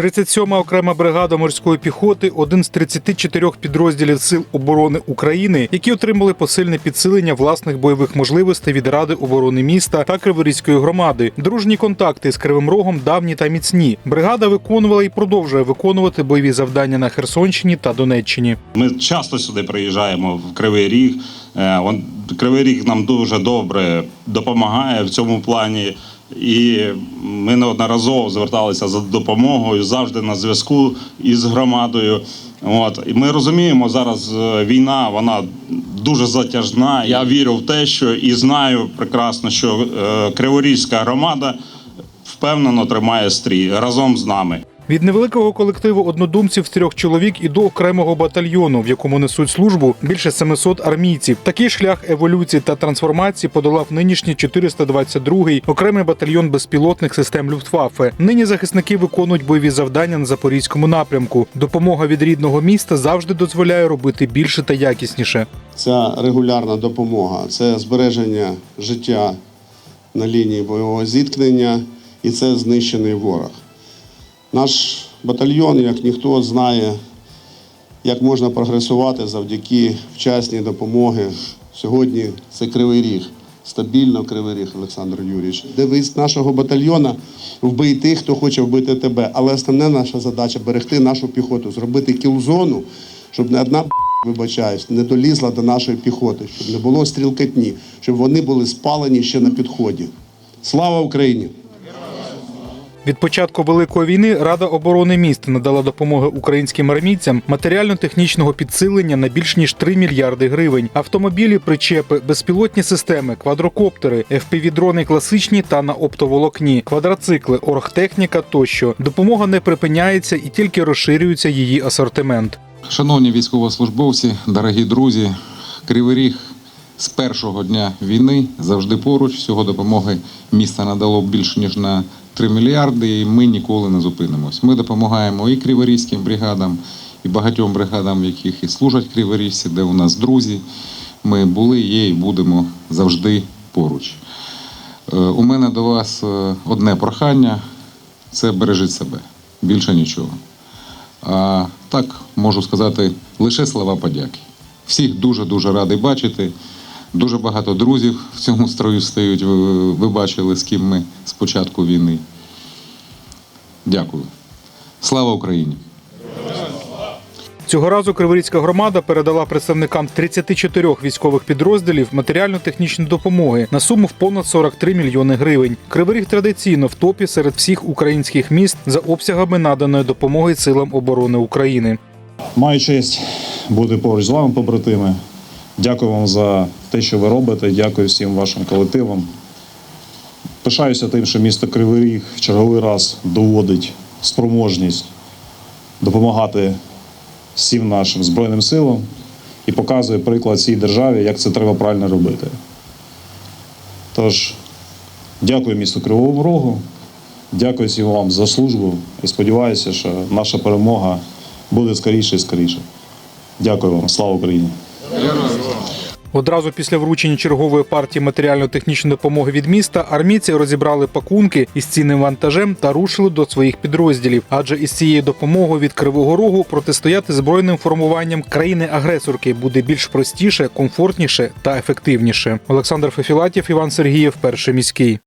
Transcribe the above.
37-ма окрема бригада морської піхоти один з 34 підрозділів сил оборони України, які отримали посильне підсилення власних бойових можливостей від Ради оборони міста та Криворізької громади. Дружні контакти з Кривим Рогом давні та міцні. Бригада виконувала і продовжує виконувати бойові завдання на Херсонщині та Донеччині. Ми часто сюди приїжджаємо в Кривий Ріг. Е, Кривий Ріг нам дуже добре допомагає в цьому плані. І ми неодноразово зверталися за допомогою завжди на зв'язку із громадою. От і ми розуміємо, зараз е, війна вона дуже затяжна. Я вірю в те, що і знаю прекрасно, що е, Криворізька громада впевнено тримає стрій разом з нами. Від невеликого колективу однодумців з трьох чоловік і до окремого батальйону, в якому несуть службу більше 700 армійців. Такий шлях еволюції та трансформації подолав нинішній 422-й окремий батальйон безпілотних систем Люфтваффе. Нині захисники виконують бойові завдання на запорізькому напрямку. Допомога від рідного міста завжди дозволяє робити більше та якісніше. Ця регулярна допомога це збереження життя на лінії бойового зіткнення і це знищений ворог. Наш батальйон, як ніхто, знає, як можна прогресувати завдяки вчасній допомоги. Сьогодні це Кривий Ріг. Стабільно Кривий Ріг, Олександр Юрійович. Девиз нашого батальйона вбий тих, хто хоче вбити тебе. Але основна наша задача берегти нашу піхоту, зробити кілзону, щоб не одна вибачаюсь, не долізла до нашої піхоти, щоб не було стрілкатні, щоб вони були спалені ще на підході. Слава Україні! Від початку великої війни Рада оборони міста надала допомоги українським армійцям матеріально-технічного підсилення на більш ніж 3 мільярди гривень. Автомобілі, причепи, безпілотні системи, квадрокоптери, FPV-дрони класичні та на оптоволокні, квадроцикли, оргтехніка тощо. Допомога не припиняється і тільки розширюється її асортимент. Шановні військовослужбовці, дорогі друзі, Кривий Ріг з першого дня війни завжди поруч. Всього допомоги місто надало більше ніж на 3 мільярди, і ми ніколи не зупинимось. Ми допомагаємо і криворізьким бригадам, і багатьом бригадам, в яких і служать криворіжці, де у нас друзі. Ми були, є і будемо завжди поруч. Е, У мене до вас е, одне прохання це бережіть себе. Більше нічого. А так можу сказати лише слова подяки. Всіх дуже дуже радий бачити. Дуже багато друзів в цьому строю стають. Ви, ви бачили, з ким ми з початку війни. Дякую. Слава Україні! Цього разу Криворізька громада передала представникам 34 військових підрозділів матеріально-технічні допомоги на суму в понад 43 мільйони гривень. Кривий Ріг традиційно в топі серед всіх українських міст за обсягами наданої допомоги силам оборони України. Маю честь бути поруч з вами, побратими. Дякую вам за те, що ви робите. Дякую всім вашим колективам. Пишаюся тим, що місто Кривий Ріг в черговий раз доводить спроможність допомагати всім нашим Збройним силам і показує приклад цій державі, як це треба правильно робити. Тож, дякую місту Кривому Рогу, дякую всім вам за службу і сподіваюся, що наша перемога буде скоріше і скоріше. Дякую вам, слава Україні! Одразу після вручення чергової партії матеріально-технічної допомоги від міста армійці розібрали пакунки із цінним вантажем та рушили до своїх підрозділів. Адже із цією допомогою від Кривого Рогу протистояти збройним формуванням країни-агресорки буде більш простіше, комфортніше та ефективніше. Олександр Фефілатів, Іван Сергієв, перший міський.